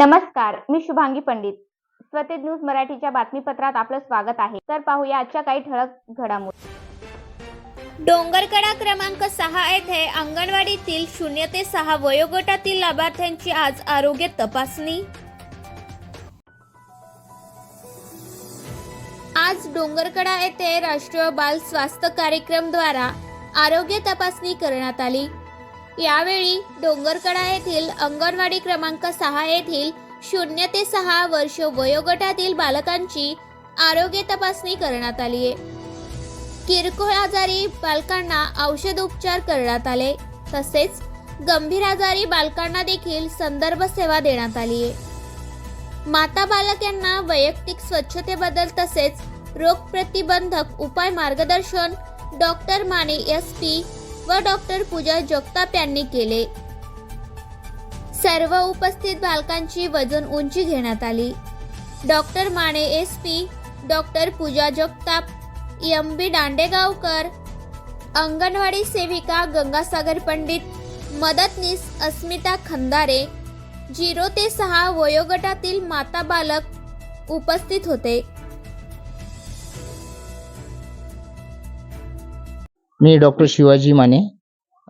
नमस्कार मी शुभांगी पंडित. स्वतेज न्यूज मराठीच्या बातमीपत्रात आपलं स्वागत आहे. तर पाहूया आजच्या काही ठळक घडामोडी. डोंगरकडा क्रमांक सहा येथे अंगणवाडीतील शून्य ते सहा वयोगटातील लाभार्थ्यांची आज आरोग्य तपासणी. आज डोंगरकडा येथे राष्ट्रीय बाल स्वास्थ्य कार्यक्रमद्वारा आरोग्य तपासणी करण्यात आली. यावेळी डोंगरकडा येथील अंगणवाडी क्रमांक सहा येथील शून्य ते सहा वर्ष वयोगटातील बालकांची आरोग्य तपासणी करण्यात आली आहे. किरकोळ आजारी बालकांना औषध उपचार करण्यात आले. तसेच गंभीर आजारी बालकांना देखील संदर्भ सेवा देण्यात आली आहे. माता बालक यांना वैयक्तिक स्वच्छतेबद्दल तसेच रोग प्रतिबंधक उपाय मार्गदर्शन डॉक्टर माने एस पी व डॉक्टर पूजा जगताप यांनी केले. सर्व उपस्थित बालकांची वजन उंची घेण्यात आली. Doctor Mane S P doctor Pooja Jagtap M B Dandegaonkar anganwadi सेविका गंगासागर पंडित मदतनीस अस्मिता खंदारे झिरो ते सहा वयोगटातील माता बालक उपस्थित होते. मी doctor Shivaji Mane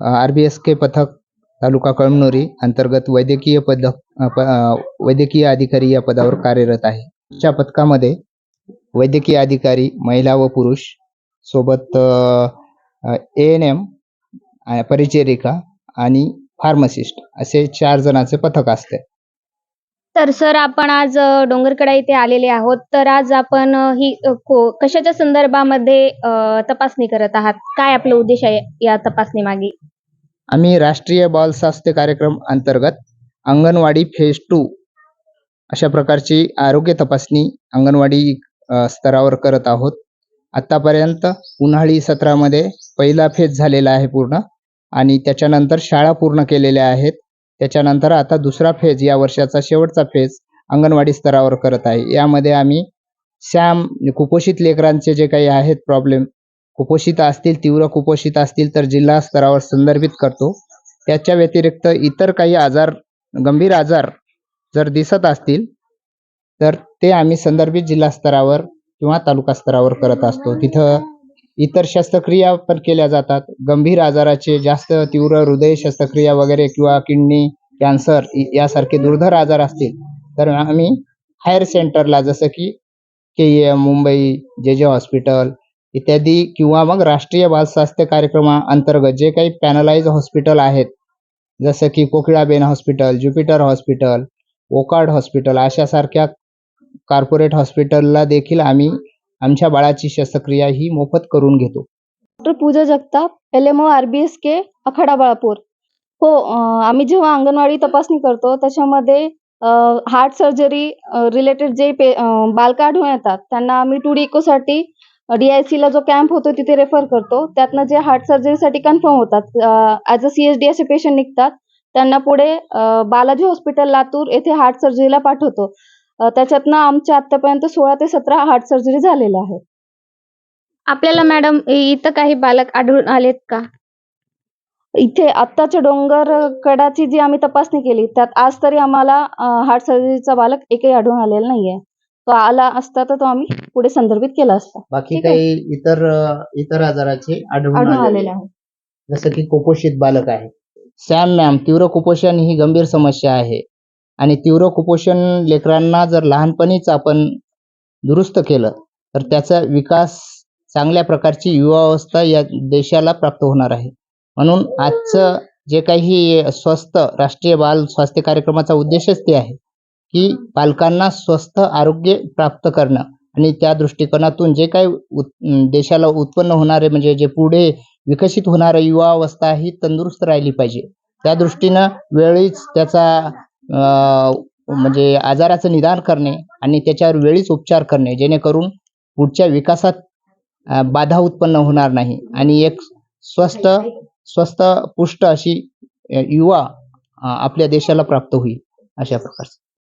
R B S K पथक तालुका कळमनुरी अंतर्गत वैद्यकीय पदक वैद्यकीय अधिकारी या पदावर कार्यरत आहे. च्या पथकामध्ये वैद्यकीय अधिकारी महिला व पुरुष सोबत ए एन एम परिचरिका आणि फार्मसिस्ट असे चार जणांचे पथक असते. तर सर आपण आज अ, डोंगरकडा इथे आलेले आहोत. तर आज आपण अ, ही अ, को- कशाच्या संदर्भामध्ये अ, तपासणी करत आहात? काय आपला उद्देश आहे या तपासणी मागे आम्ही राष्ट्रीय बाल स्वास्थ्य कार्यक्रम अंतर्गत अंगणवाडी फेज टू अशा प्रकारची आरोग्य तपासणी अंगणवाडी अ, स्तरावर करत आहोत. आतापर्यंत उन्हाळी सत्रामध्ये पहिला फेज झालेला आहे पूर्ण आणि त्याच्यानंतर शाळा पूर्ण केलेल्या आहेत. त्याच्यानंतर आता दुसरा फेज या वर्षाचा शेवटचा फेज अंगणवाडी स्तरावर करत आहे. यामध्ये आम्ही श्याम कुपोषित लेकरांचे जे काही आहेत प्रॉब्लेम कुपोषित असतील तीव्र कुपोषित असतील तर जिल्हा स्तरावर संदर्भित करतो. त्याच्या व्यतिरिक्त इतर काही आजार गंभीर आजार जर दिसत असतील तर ते आम्ही संदर्भित जिल्हा स्तरावर किंवा तालुका स्तरावर करत असतो. तिथं इतर शस्त्रक्रिया पण केल्या जातात. गंभीर आजाराचे जास्त तीव्र हृदय शस्त्रक्रिया वगैरे किंवा किडनी कॅन्सर यासारखे दुर्धर आजार असतील तर आम्ही हायर सेंटरला जसं की के एम मुंबई जे जे हॉस्पिटल इत्यादी किंवा मग राष्ट्रीय बाल स्वास्थ्य कार्यक्रमाअंतर्गत जे काही पॅनलाइज हॉस्पिटल आहेत जसं की Kokilaben hospital Jupiter hospital Wockhardt hospital अशासारख्या corporate हॉस्पिटलला देखील आम्ही आमच्या बाळाची शस्त्रक्रिया ही मोफत करून घेतो. Doctor Pooja Jagtap L M O R B S K Akhada Balapur. हो आम्ही जेव्हा अंगणवाडी तपासणी करतो त्याच्यामध्ये हार्ट सर्जरी रिलेटेड जे पे अं, आढळून येतात त्यांना आम्ही टू डी इकोसाठी डीआयसीला जो कॅम्प होतो तिथे रेफर करतो. त्यातनं जे हार्ट सर्जरीसाठी कन्फर्म होतात as a C H D असे पेशंट निघतात त्यांना पुढे बालाजी हॉस्पिटल लातूर येथे हार्ट सर्जरीला पाठवतो. त्याच्यातनं आमच्या आतापर्यंत सोळा ते सतरा हार्ट सर्जरी झालेल्या आहेत आपल्याला मॅडम इथं काही बालक आढळून आलेत का? इथे आत्ताच्या डोंगर कडाची जी आम्ही तपासणी केली त्यात आज तरी आम्हाला हार्ट सर्जरीचा बालक एकही आढळून आलेला नाहीये. तो आला असता तर तो आम्ही पुढे संदर्भित केला असता. बाकी ठीक आहे. काही इतर इतर आजाराचे आढळून आढळून आलेले आलेला आहे जसं की कुपोषित बालक आहे. सॅम मॅम तीव्र कुपोषण ही गंभीर समस्या आहे. आणि तीव्र कुपोषण लेकरांना जर लहानपणीच आपण दुरुस्त केलं तर त्याचा विकास चांगल्या प्रकारची युवावस्था या देशाला प्राप्त होणार आहे. म्हणून आजचं जे काही स्वस्त राष्ट्रीय बाल स्वास्थ्य कार्यक्रमाचा उद्देशच ते आहे की पालकांना स्वस्थ आरोग्य प्राप्त करणं आणि त्या दृष्टिकोनातून जे काही उत् देशाला उत्पन्न होणारे म्हणजे जे पुढे विकसित होणारे युवावस्था ही तंदुरुस्त राहिली पाहिजे. त्या दृष्टीनं वेळीच त्याचा म्हणजे आजाराचं निदान करणे आणि त्याच्यावर वेळीच उपचार करणे जेणेकरून पुढच्या विकासात बाधा उत्पन्न होणार नाही. आणि एक स्वस्त स्वस्त पुष्ट अशी युवा आपल्या देशाला प्राप्त होईल अशा प्रकारचं.